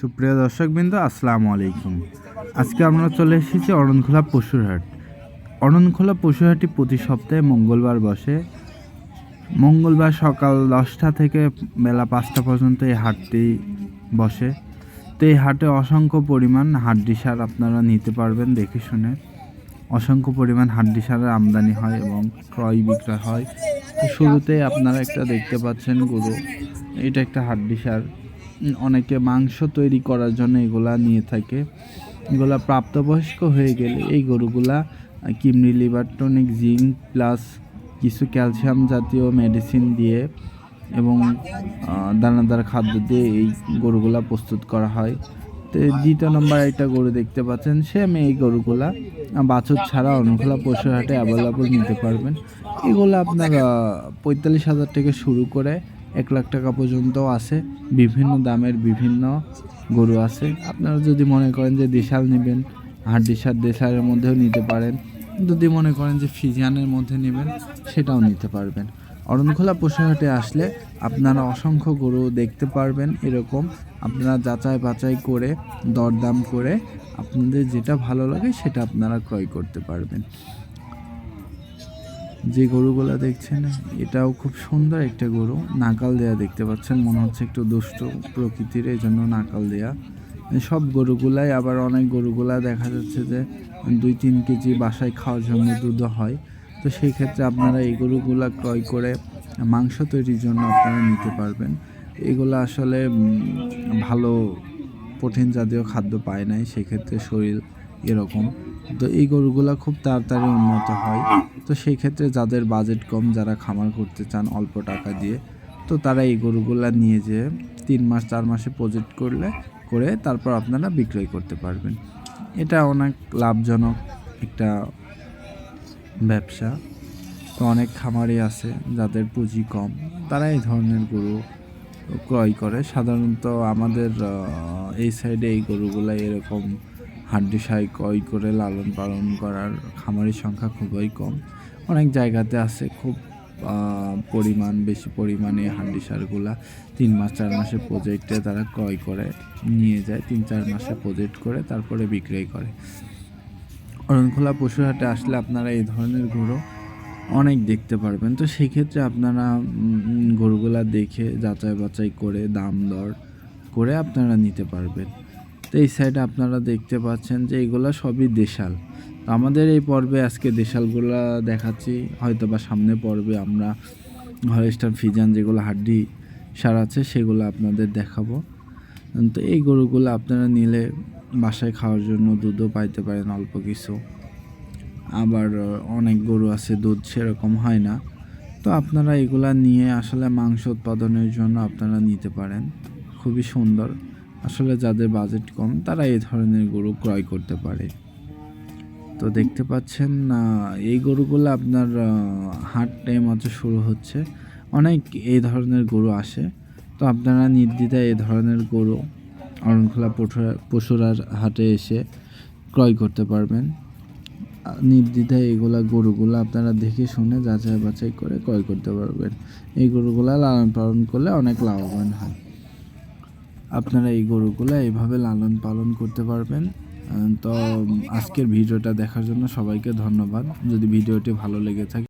সুপ্রিয় দর্শকবৃন্দ, আসসালামু আলাইকুম। আজকে আমরা চলে এসেছি অরণখোলা পশুরহাট অরণখোলা পশুরহাটটি প্রতি সপ্তাহে মঙ্গলবার বসে। মঙ্গলবার সকাল দশটা থেকে বেলা পাঁচটা পর্যন্ত এই হাটটি বসে। তো এই হাটে অসংখ্য পরিমাণ হাড্ডি সার আপনারা নিতে পারবেন দেখে শুনে। অসংখ্য পরিমাণ হাড্ডি সারের আমদানি হয় এবং ক্রয় বিক্রয় হয়। তো শুরুতে আপনারা একটা দেখতে পাচ্ছেন গরু। এটা একটা হাড্ডি সার। অনেকে মাংস তৈরি করার জন্য এগুলা নিয়ে থাকে। এগুলা প্রাপ্তবয়স্ক হয়ে গেলে এই গরুগুলা কিমনি লিভার টনিক, জিঙ্ক প্লাস কিছু ক্যালসিয়াম জাতীয় মেডিসিন দিয়ে এবং দানাদার খাদ্য দিয়ে এই গরুগুলা প্রস্তুত করা হয়। তো দ্বিতীয় নম্বর একটা গরু দেখতে পাচ্ছেন সেম এই গরুগুলা। বাছুর ছাড়া অনুখোলা পশুর হাটে অ্যাভেলেবল নিতে পারবেন। এগুলো আপনার পঁয়তাল্লিশ হাজার থেকে শুরু করে এক লাখ টাকা পর্যন্ত আছে। বিভিন্ন দামের বিভিন্ন গরু আছে। আপনারা যদি মনে করেন যে দেশাল নেবেন আর সার দেশালের মধ্যেও নিতে পারেন। যদি মনে করেন যে ফিজিয়ানের মধ্যে নেবেন, সেটাও নিতে পারবেন। অরণখোলা পশুহাটে আসলে আপনারা অসংখ্য গরু দেখতে পারবেন এরকম। আপনারা যাচাই বাছাই করে, দরদাম করে আপনাদের যেটা ভালো লাগে সেটা আপনারা ক্রয় করতে পারবেন। যে গরুগুলা দেখছেন, এটাও খুব সুন্দর একটা গরু। নাকাল দেয়া দেখতে পাচ্ছেন, মনে হচ্ছে একটু দুষ্ট প্রকৃতির এই জন্য নাকাল দেয়া। সব গরুগুলাই, আবার অনেক গরুগুলা দেখা যাচ্ছে যে দুই তিন কেজি বাসায় খাওয়ার জন্য দুধ হয়। তো সেই ক্ষেত্রে আপনারা এই গরুগুলা ক্রয় করে মাংস তৈরির জন্য আপনারা নিতে পারবেন। এগুলো আসলে ভালো প্রোটিন জাতীয় খাদ্য পায় নাই, সেক্ষেত্রে শরীর এরকম। তো এই গরুগুলা খুব তাড়াতাড়ি উন্নত হয়। তো সেই ক্ষেত্রে যাদের বাজেট কম, যারা খামার করতে চান অল্প টাকা দিয়ে, তো তারা এই গরুগুলা নিয়ে যেয়ে তিন মাস, চার মাসে প্রজেক্ট করলে, করে তারপর আপনারা বিক্রয় করতে পারবেন। এটা অনেক লাভজনক একটা ব্যবসা। তো অনেক খামারই আছে যাদের পুঁজি কম, তারা এই ধরনের গরু ক্রয় করে। সাধারণত আমাদের এই সাইডে এই গরুগুলো এরকম হাড্ডি সাই ক্রয় করে লালন পালন করার খামারির সংখ্যা খুবই কম। অনেক জায়গাতে আছে খুব পরিমাণ, বেশি পরিমাণে হাড্ডি সারগুলা তিন মাস, চার মাসের প্রজেক্টে তারা ক্রয় করে, নিয়ে যায়। তিন, চার মাসে প্রজেক্ট করে, তারপরে বিক্রয় করে। অরণখোলা পশুরহাটে আসলে আপনারা এই ধরনের গরু অনেক দেখতে পারবেন। তো সেই ক্ষেত্রে আপনারা গরুগুলা দেখে যাচাই বাছাই করে দাম দর করে আপনারা নিতে পারবেন। তো এই সাইডে আপনারা দেখতে পাচ্ছেন যে এগুলা সবই দেশাল। তো আমাদের এই পর্বে আজকে দেশালগুলা দেখাচ্ছি হয়তো বা সামনে পর্বে আমরা হরেস্টার ফিজান যেগুলো হাড্ডি সার আছে সেগুলো আপনাদের দেখাবো। তো এই গরুগুলো আপনারা নিলে বাসায় খাওয়ার জন্য দুধও পাইতে পারেন অল্প কিছু। আবার অনেক গরু আছে, দুধ সেরকম হয় না। তো আপনারা এগুলা নিয়ে আসলে মাংস উৎপাদনের জন্য আপনারা নিতে পারেন। খুবই সুন্দর। আসলে যাদের বাজেট কম তারা এই ধরনের গরু ক্রয় করতে পারে। তো দেখতে পাচ্ছেন এই গরুগুলো আপনার হাট টাইম হচ্ছে শুরু হচ্ছে। অনেক এই ধরনের গরু আসে। তো আপনারা নির্দ্বিধায় এই ধরনের গরু অরণখোলা পশুরা- পশুরার হাটে এসে ক্রয় করতে পারবেন। নির্দ্বিধায় এগুলা গরুগুলো আপনারা দেখে শুনে যাচাই বাছাই করে ক্রয় করতে পারবেন। এই গরুগুলা লালন পালন করলে অনেক লাভবান হয়। আপনারা এই গরুগুলো এইভাবে লালন পালন করতে পারবেন। তো আজকের ভিডিওটা দেখার জন্য সবাইকে ধন্যবাদ। যদি ভিডিওটি ভালো লেগে থাকে